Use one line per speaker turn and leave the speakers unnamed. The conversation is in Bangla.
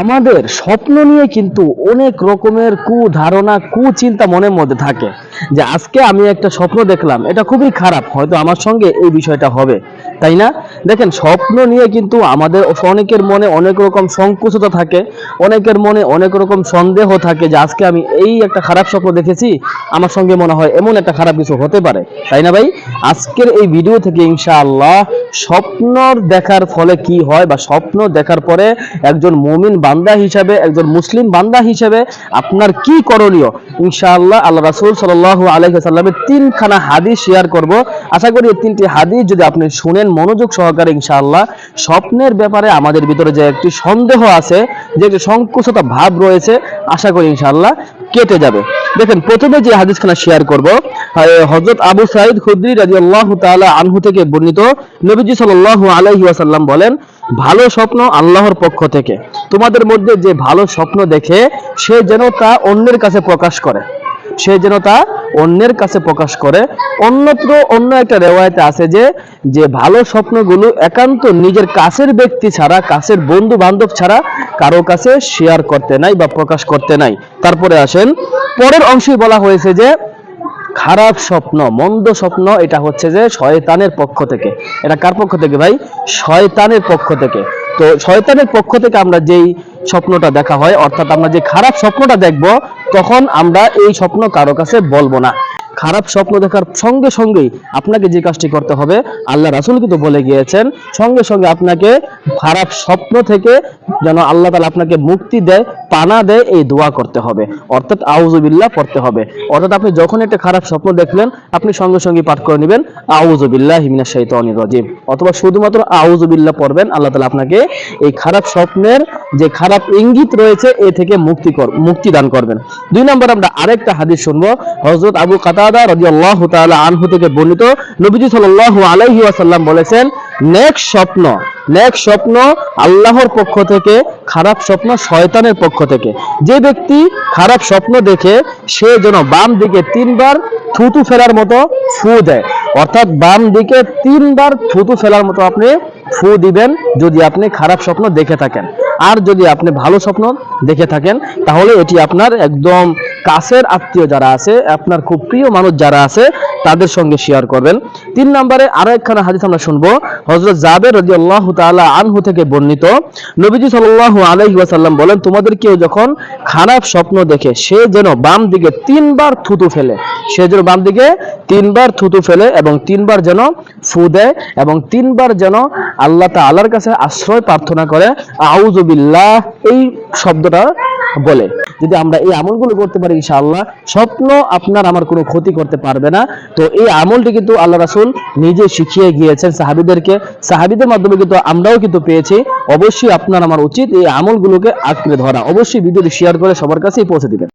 আমাদের স্বপ্ন নিয়ে কিন্তু অনেক রকমের কুধারণা, কুচিন্তা মনের মধ্যে থাকে যে আজকে আমি একটা স্বপ্ন দেখলাম, এটা খুবই খারাপ, হয়তো আমার সঙ্গে এই বিষয়টা হবে, তাই না? দেখেন, স্বপ্ন নিয়ে কিন্তু আমাদের অনেকের মনে অনেক রকম সংকুচতা থাকে, অনেকের মনে অনেক রকম সন্দেহ থাকে যে আজকে আমি এই একটা খারাপ স্বপ্ন দেখেছি, আমার সঙ্গে মনে হয় এমন একটা খারাপ কিছু হতে পারে, তাই না ভাই? আজকের এই ভিডিও থেকে ইনশাআল্লাহ স্বপ্নর দেখার ফলে কি হয় বা স্বপ্ন দেখার পরে একজন মুমিন বান্দা হিসাবে, একজন মুসলিম বান্দা হিসাবে আপনার কি করণীয়? ইনশাআল্লাহ আল্লাহ রাসুল সাল্লাল্লাহু আলাইহি সাল্লামের তিনখানা হাদিস শেয়ার করব। আশা করি এই তিনটি হাদিস যদি আপনি শুনেন, মনোযোগ সহকারে ইনশাআল্লাহ স্বপ্নের ব্যাপারে আমাদের ভিতরে যে একটি সন্দেহ আছে, যে একটি সংকুচতা ভাব রয়েছে, আশা করি ইনশাআল্লাহ কেটে যাবে। দেখেন, প্রথমে যে হাদিসখানা শেয়ার করব হযরত আবু সাইদ খুদরি রাদিয়াল্লাহু তাআলা আনহু থেকে বর্ণিত, নবীজি সাল্লাল্লাহু আলাইহি ওয়াসাল্লাম বলেন, ভালো স্বপ্ন আল্লাহর পক্ষ থেকে। তোমাদের মধ্যে যে ভালো স্বপ্ন দেখে, সে যেন তা অন্যের কাছে প্রকাশ করে। সে যেন তা অন্যের কাছে প্রকাশ করে। অন্যত্র অন্য একটা রেওয়ায়তে আছে যে যে ভালো স্বপ্নগুলো একান্ত নিজের কাছের ব্যক্তি ছাড়া, কাছের বন্ধু বান্ধব ছাড়া কারও কাছে শেয়ার করতে নাই বা প্রকাশ করতে নাই। তারপরে আসেন, পরের অংশে বলা হয়েছে যে, খারাপ স্বপ্ন, মন্দ স্বপ্ন, এটা হচ্ছে যে শয়তানের পক্ষ থেকে। এটা কার পক্ষ থেকে ভাই? শয়তানের পক্ষ থেকে। তো শয়তানের পক্ষ থেকে আমরা যেই স্বপ্নটা দেখা হয়, অর্থাৎ আমরা যে খারাপ স্বপ্নটা দেখব তখন আমরা এই স্বপ্ন কারও কাছে বলব না। খারাপ স্বপ্ন দেখার সঙ্গে সঙ্গেই আপনাকে যে কাজটি করতে হবে, আল্লাহ রাসুল কিন্তু বলে গিয়েছেন, সঙ্গে সঙ্গে আপনাকে খারাপ স্বপ্ন থেকে যেন আল্লাহ তালা আপনাকে মুক্তি দেয় পানা দেয়, এই দোয়া করতে হবে। অর্থাৎ আউজুবিল্লাহ পড়তে হবে। অর্থাৎ আপনি যখন একটা খারাপ স্বপ্ন দেখলেন, আপনি সঙ্গে সঙ্গে পাঠ করে নেবেন আউজুবিল্লাহ হিমিনা শাইতানির রাজিম। অথবা শুধুমাত্র আউজুবিল্লাহ পড়বেন, আল্লাহ তালা আপনাকে এই খারাপ স্বপ্নের যে খারাপ ইঙ্গিত রয়েছে, এ থেকে মুক্তি কর, মুক্তি দান করবেন। দুই নম্বর আমরা আরেকটা হাদিস শুনব, হযরত আবু কাতাদা রাদিয়াল্লাহু তাআলা আনহু থেকে বর্ণিত। নবীজি সাল্লাল্লাহু আলাইহি ওয়াসাল্লাম বলেছেন নেক স্বপ্ন নেক স্বপ্ন আল্লাহর পক্ষ থেকে, খারাপ স্বপ্ন শয়তানের পক্ষ থেকে। যে ব্যক্তি খারাপ স্বপ্ন দেখে, সে যেন বাম দিকে তিনবার থুতু ফেলার মতো ফু দেয়। অর্থাৎ বাম দিকে তিনবার থুতু ফেলার মতো আপনি ফু দিবেন যদি আপনি খারাপ স্বপ্ন দেখে থাকেন। আর যদি আপনি ভালো স্বপ্ন দেখে থাকেন, তাহলে এটি আপনার একদম কাছের আত্মীয় যারা আছে, আপনার খুব প্রিয় মানুষ যারা আছে তাদের সঙ্গে শেয়ার করবেন। তিন নম্বরে আরও একখানা হাদিস আমরা শুনব। হযরত জাবের রাদিয়াল্লাহু তাআলা আনহু থেকে বর্ণিত। নবীজি সাল্লাল্লাহু আলাইহি ওয়াসাল্লাম বলেন, তোমাদের কেউ যখন খারাপ স্বপ্ন দেখে, সে যেন বাম দিকে তিনবার থুতু ফেলে, সে যেন বাম দিকে তিনবার থুতু ফেলে এবং তিনবার যেন ফু দেয় এবং তিনবার যেন আল্লাহ তাআলার কাছে আশ্রয় প্রার্থনা করে আউযুবিল্লাহ এই শব্দটা বলে। যদি আমরা এই আমলগুলো করতে পারি, ইনশাআল্লাহ, স্বপ্ন আপনার আমার কোনো ক্ষতি করতে পারবে না। তো এই আমলটি কিন্তু আল্লাহ রাসুল নিজে শিখিয়ে গিয়েছেন সাহাবিদেরকে। সাহাবিদের মাধ্যমে কিন্তু আমরাও কিন্তু পেয়েছি। অবশ্যই আপনার আমার উচিত এই আমলগুলোকে আঁকড়ে ধরা। অবশ্যই ভিডিওটি শেয়ার করে সবার কাছেই পৌঁছে দিবেন।